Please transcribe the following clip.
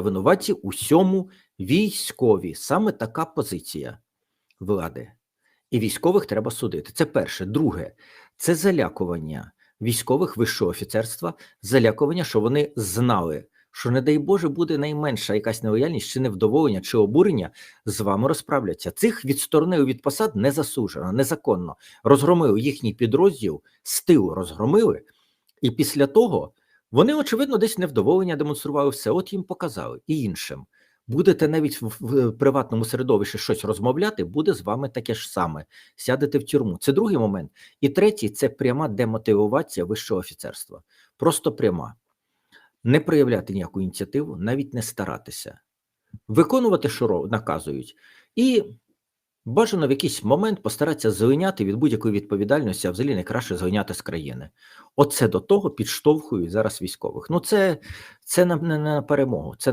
винуваті усьому військові. Саме така позиція влади. І військових треба судити. Це перше. Друге, це залякування військових вищого офіцерства, залякування, що вони знали, що, не дай Боже, буде найменша якась нелояльність чи невдоволення, чи обурення, з вами розправляться. Цих відсторонили від посад не засуджено, незаконно. Розгромили їхній підрозділ, з тилу розгромили, і після того вони, очевидно, десь невдоволення демонстрували все. От їм показали і іншим. Будете навіть в, приватному середовищі щось розмовляти, буде з вами таке ж саме. Сядете в тюрму. Це другий момент. І третій це пряма демотивація вищого офіцерства. Просто пряма. Не проявляти ніяку ініціативу, навіть не старатися, виконувати, що наказують, і бажано в якийсь момент постаратися звиняти від будь-якої відповідальності, а взагалі найкраще звиняти з країни. Оце до того підштовхують зараз військових. Ну, це, це на, на перемогу, це на